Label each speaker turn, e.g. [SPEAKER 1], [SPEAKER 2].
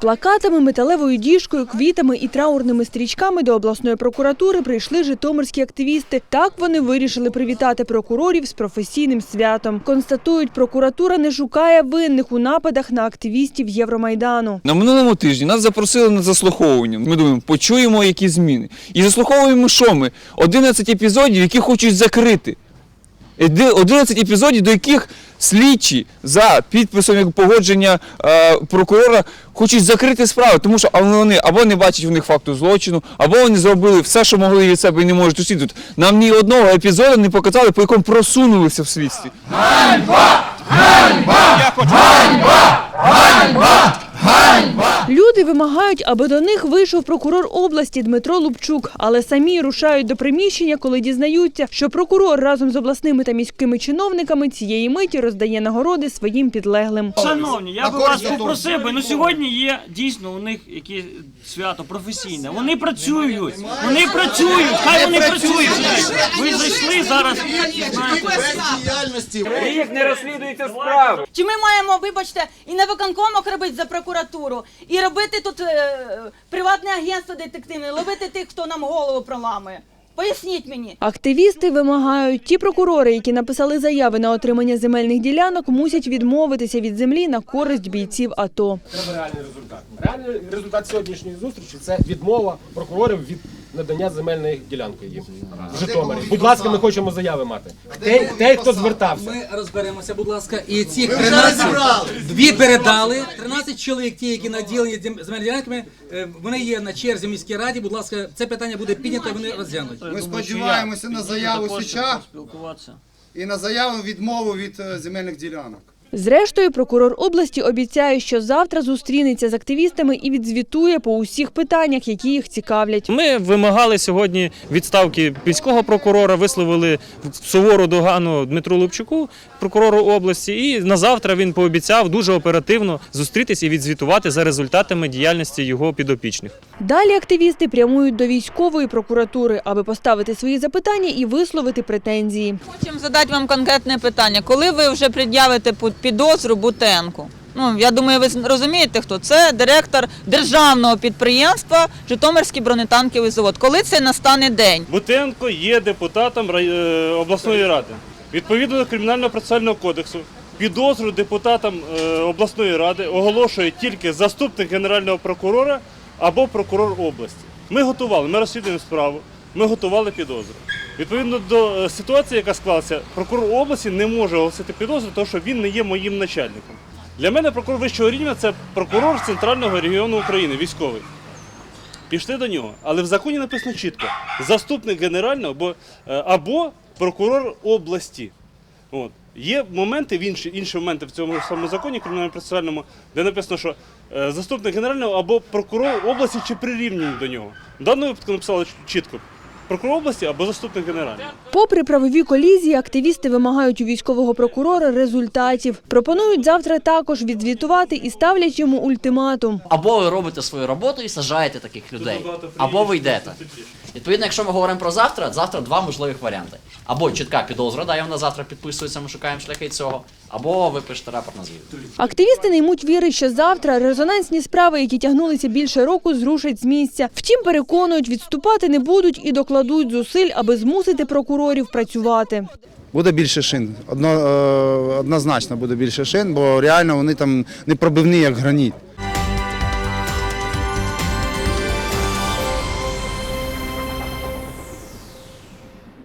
[SPEAKER 1] плакатами, металевою діжкою, квітами і траурними стрічками до обласної прокуратури прийшли житомирські активісти. Так вони вирішили привітати прокурорів з професійним святом. Констатують, прокуратура не шукає винних у нападах на активістів Євромайдану.
[SPEAKER 2] На минулому тижні нас запросили на заслуховування. Ми думаємо, почуємо які зміни. І заслуховуємо, що ми? 11 епізодів, які хочуть закрити. Еди- 11 епізодів, до яких слідчі за підписом як погодження е, прокурора хочуть закрити справу, тому що вони або не бачать в них факту злочину, або вони зробили все, що могли від себе і не можуть усвідомити. Нам ні одного епізоду не показали, по якому просунулися в слідстві.
[SPEAKER 1] Люди вимагають, аби до них вийшов прокурор області Дмитро Лупчук, але самі рушають до приміщення, коли дізнаються, що прокурор разом з обласними та міськими чиновниками цієї миті роздає нагороди своїм підлеглим.
[SPEAKER 3] Шановні, я би вас попросив би, ну сьогодні є дійсно у них яке свято професійне. Вони працюють, вони працюють, хай вони працюють. Ви зайшли зараз,
[SPEAKER 2] Ви їх не розслідуєте справи.
[SPEAKER 4] Чи ми маємо, вибачте, і на виконкомах робити за прокуратуру, і робити тут е, приватне агентство детективне, ловити тих, хто нам голову проламує? Поясніть мені.
[SPEAKER 1] Активісти вимагають, ті прокурори, які написали заяви на отримання земельних ділянок, мусять відмовитися від землі на користь бійців АТО.
[SPEAKER 5] Треба реальний результат. Реальний результат сьогоднішньої зустрічі це відмова прокурорів від надання земельної ділянки їм в Житомирі. Будь ласка, ми хочемо заяви мати. Те, те хто звертався.
[SPEAKER 6] Ми розберемося, будь ласка, і ці 13, дві передали, 13 чоловік, ті, які наділені зем- земельними ділянками, е, вони є на черзі в міській раді. Будь ласка, це питання буде піднято, і вони розглянуть.
[SPEAKER 7] Ми сподіваємося на заяву Січа
[SPEAKER 3] спілкуватися.
[SPEAKER 7] і на заяву відмову від е, земельних ділянок.
[SPEAKER 1] Зрештою, прокурор області обіцяє, що завтра зустрінеться з активістами і відзвітує по усіх питаннях, які їх цікавлять.
[SPEAKER 8] Ми вимагали сьогодні відставки міського прокурора, висловили сувору догану Дмитру Лупчуку, прокурору області. І на завтра він пообіцяв дуже оперативно зустрітись і відзвітувати за результатами діяльності його підопічних.
[SPEAKER 1] Далі активісти прямують до військової прокуратури, аби поставити свої запитання і висловити претензії.
[SPEAKER 9] Хочемо задати вам конкретне питання. Коли ви вже пред'явите підозру Бутенку? Ну, я думаю, ви розумієте, хто це директор державного підприємства Житомирський бронетанковий завод. Коли це настане день?
[SPEAKER 10] Бутенко є депутатом е, обласної ради. Відповідно до кримінального процесуального кодексу, підозру депутатам е, обласної ради оголошує тільки заступник генерального прокурора або прокурор області. Ми готували, ми розслідуємо справу, ми готували підозру. Відповідно до е, ситуації, яка склалася, прокурор області не може оголосити підозру, тому що він не є моїм начальником. Для мене прокурор вищого рівня це прокурор центрального регіону України, військовий. Пішли до нього. Але в законі написано чітко: заступник генерального е, або прокурор області. От. Є моменти, в інші, інші моменти в цьому самому законі кримінально процесуальному, де написано, що е, заступник генерального або прокурор області чи прирівняні до нього. В даному випадку написали чітко: прокурор області або заступник генерального.
[SPEAKER 1] Попри правові колізії, активісти вимагають у військового прокурора результатів. Пропонують завтра також відзвітувати і ставлять йому ультиматум.
[SPEAKER 11] Або ви робите свою роботу і саджаєте таких людей, або ви йдете. Відповідно, якщо ми говоримо про завтра, завтра два можливих варіанти. Або чітка підозра, да, і вона завтра підписується, ми шукаємо шляхи цього, або ви пишете рапорт на звіт.
[SPEAKER 1] Активісти не ймуть віри, що завтра резонансні справи, які тягнулися більше року, зрушать з місця. Втім, переконують, відступати не будуть і докладуть зусиль, аби змусити прокурорів працювати.
[SPEAKER 7] Буде більше шин. Одно, е, однозначно буде більше шин, бо реально вони там непробивні, як граніт.